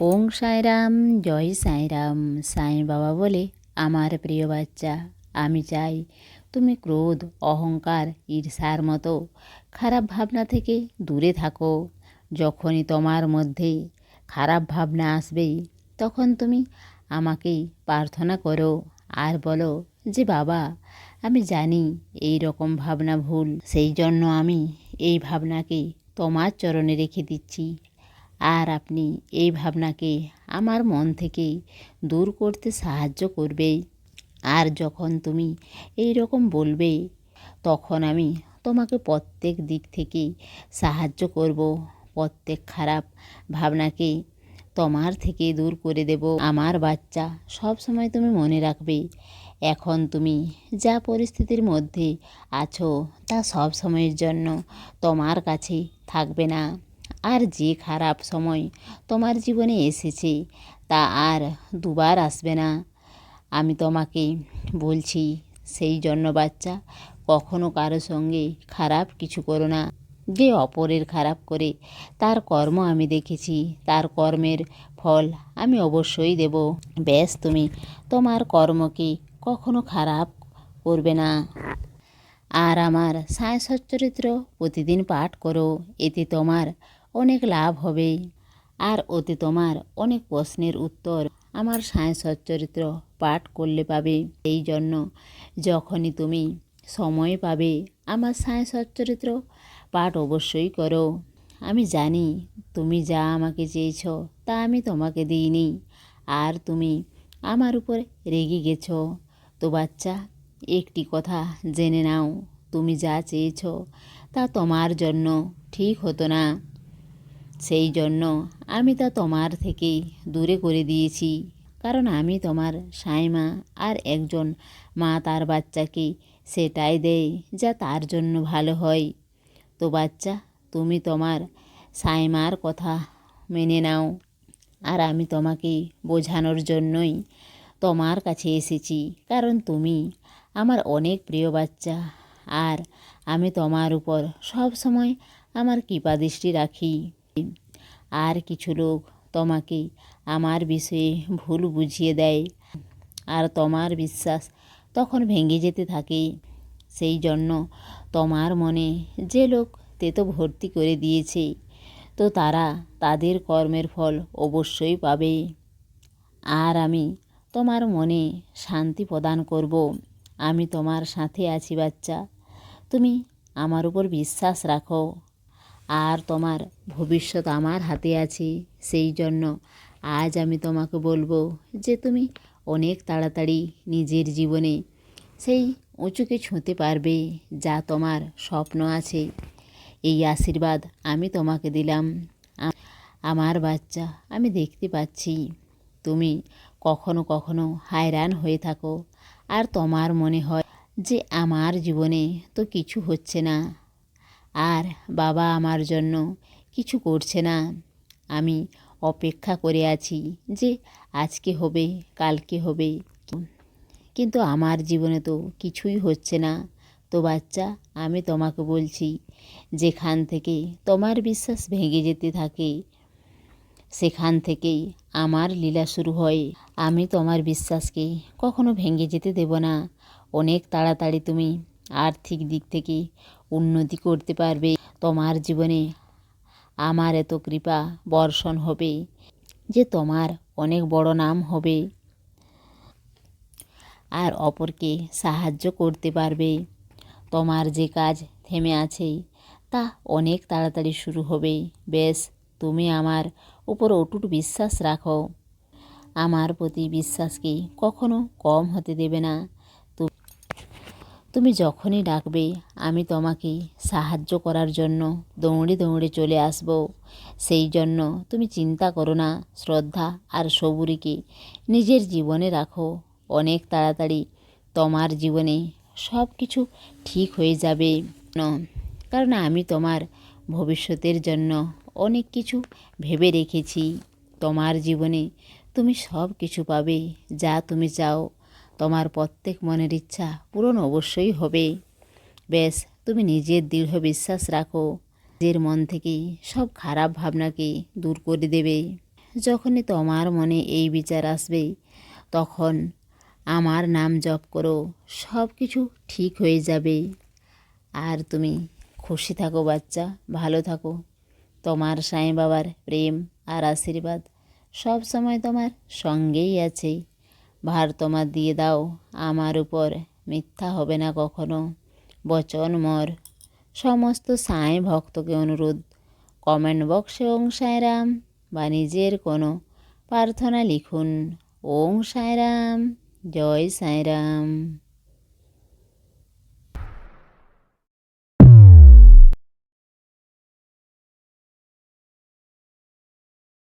ওং সাইরাম জয় সাইরাম সাই বাবা বলে আমার প্রিয় বাচ্চা, আমি চাই তুমি ক্রোধ, অহংকার, ঈর্ষার মতো খারাপ ভাবনা থেকে দূরে থাকো। যখনই তোমার মধ্যে খারাপ ভাবনা আসবে, তখন তুমি আমাকেই প্রার্থনা করো আর বলো যে, বাবা, আমি জানি এই রকম ভাবনা ভুল। সেই জন্য আমি এই ভাবনাকে তোমার চরণে রেখে দিচ্ছি। আর আপনি এই ভাবনাকে আমার মন থেকে দূর করতে সাহায্য করবে। আর যখন তুমি এই রকম বলবে, তখন আমি তোমাকে প্রত্যেক দিক থেকে সাহায্য করব, প্রত্যেক খারাপ ভাবনাকে তোমার থেকে দূর করে দেব। আমার বাচ্চা সব সময় তুমি মনে রাখবে, এখন তুমি যা পরিস্থিতির মধ্যে আছো তা সব সময়ের জন্য তোমার কাছে থাকবে না। আর যে খারাপ সময় তোমার জীবনে এসেছে, তা আর দুবার আসবে না। আমি তোমাকে বলছি, সেই জন্য বাচ্চা, কখনো কারও সঙ্গে খারাপ কিছু করো না। যে অপরের খারাপ করে, তার কর্ম আমি দেখেছি, তার কর্মের ফল আমি অবশ্যই দেব। ব্যাস তুমি, তোমার কর্মকে কখনো খারাপ করবে না। আর আমার সায় সচ্চরিত্র প্রতিদিন পাঠ করো, এতে তোমার অনেক লাভ হবে আর ওতে তোমার অনেক প্রশ্নের উত্তর আমার সায় সচ্চরিত্র পাঠ করলে পাবে। এই জন্য যখনই তুমি সময় পাবে আমার সায় সচ্চরিত্র পাঠ অবশ্যই করো। আমি জানি তুমি যা আমাকে চেয়েছ তা আমি তোমাকে দিইনি। আর তুমি আমার উপর রেগে গেছো। তো বাচ্চা, একটি কথা জেনে নাও। তুমি যা চেয়েছ তা তোমার জন্য ঠিক হতো না। সেই জন্য আমি তা তোমার থেকে দূরে করে দিয়েছি। কারণ আমি তোমার সাইমা আর একজন মা তার বাচ্চাকে সেটাই দেয় যা তার জন্য ভালো হয়। তো বাচ্চা, তুমি তোমার সাইমার কথা মেনে নাও। আর আমি তোমাকে বোঝানোর জন্যই তোমার কাছে এসেছি। কারণ তুমি আমার অনেক প্রিয় বাচ্চা। আর আমি তোমার উপর সব সময় আমার কৃপা দৃষ্টি রাখি। আর কিছু লোক তোমাকে আমার বিষয়ে ভুল বুঝিয়ে দেয়। আর তোমার বিশ্বাস তখন ভেঙে যেতে থাকে। সেই জন্য তোমার মনে যে লোক তেতো ভর্তি করে দিয়েছে, তো তারা তাদের কর্মের ফল অবশ্যই পাবে। আর আমি তোমার মনে শান্তি প্রদান করব। আমি তোমার সাথে আছি বাচ্চা। তুমি আমার উপর বিশ্বাস রাখো। আর তোমার ভবিষ্যৎ আমার হাতে আছে। সেই জন্য আজ আমি তোমাকে বলব যে তুমি অনেক তাড়াতাড়ি নিজের জীবনে সেই উঁচুকে ছুঁতে পারবে যা তোমার স্বপ্ন আছে। এই আশীর্বাদ আমি তোমাকে দিলাম। আমার বাচ্চা, আমি দেখতে পাচ্ছি। তুমি কখনো কখনো হায়রান হয়ে থাকো। আর তোমার মনে হয় যে আমার জীবনে তো কিছু হচ্ছে না। আর বাবা আমার জন্য কিছু করছে না। আমি অপেক্ষা করে আছি যে আজকে হবে, কালকে হবে। কিন্তু আমার জীবনে তো কিছুই হচ্ছে না। তো বাচ্চা, আমি তোমাকে বলছি, যেখান থেকে তোমার বিশ্বাস ভেঙে যেতে থাকে, সেখান থেকেই আমার লীলা শুরু হয়। আমি তোমার বিশ্বাসকে কখনো ভেঙে যেতে দেব না। অনেক তাড়াতাড়ি তুমি আর্থিক দিক থেকে উন্নতি করতে পারবে। তোমার জীবনে আমার এত কৃপা বর্ষণ হবে যে তোমার অনেক বড় নাম হবে। আর অপরকে সাহায্য করতে পারবে। তোমার যে কাজ থেমে আছে তা অনেক তাড়াতাড়ি শুরু হবে। বেশ, তুমি আমার উপর অটুট বিশ্বাস রাখো। আমার প্রতি বিশ্বাসকে কখনো কম হতে দেবে না। তুমি যখনই ডাকবে, আমি তোমাকে সাহায্য করার জন্য দৌড়ে দৌড়ে চলে আসব। সেই জন্য তুমি চিন্তা করো না, শ্রদ্ধা আর সবুরিকে নিজের জীবনে রাখো। অনেক তাড়াতাড়ি তোমার জীবনে সব কিছু ঠিক হয়ে যাবে। কারণ আমি তোমার ভবিষ্যতের জন্য অনেক কিছু ভেবে রেখেছি। তোমার জীবনে তুমি সব কিছু পাবে যা তুমি চাও। তোমার প্রত্যেক মনের ইচ্ছা পূরণ অবশ্যই হবে। বেশ তুমি নিজের দৃঢ় বিশ্বাস রাখো। নিজের মন থেকে সব খারাপ ভাবনাকে দূর করে দেবে। যখনই তোমার মনে এই বিচার আসবে, তখন আমার নাম জপ করো সব কিছু ঠিক হয়ে যাবে। আর তুমি খুশি থাকো বাচ্চা, ভালো থাকো। তোমার সাই বাবার প্রেম আর আশীর্বাদ সব সময় তোমার সঙ্গেই আছে। ভার তোমার দিয়ে দাও। আমার উপর মিথ্যা হবে না কখনো। বচন মর। সমস্ত সাঁই ভক্তকে অনুরোধ। কমেন্ট বক্সে ওং সাঁয়রাম বা নিজের কোনো প্রার্থনা লিখুন। ওং সাঁয়রাম জয় সাঁয়রাম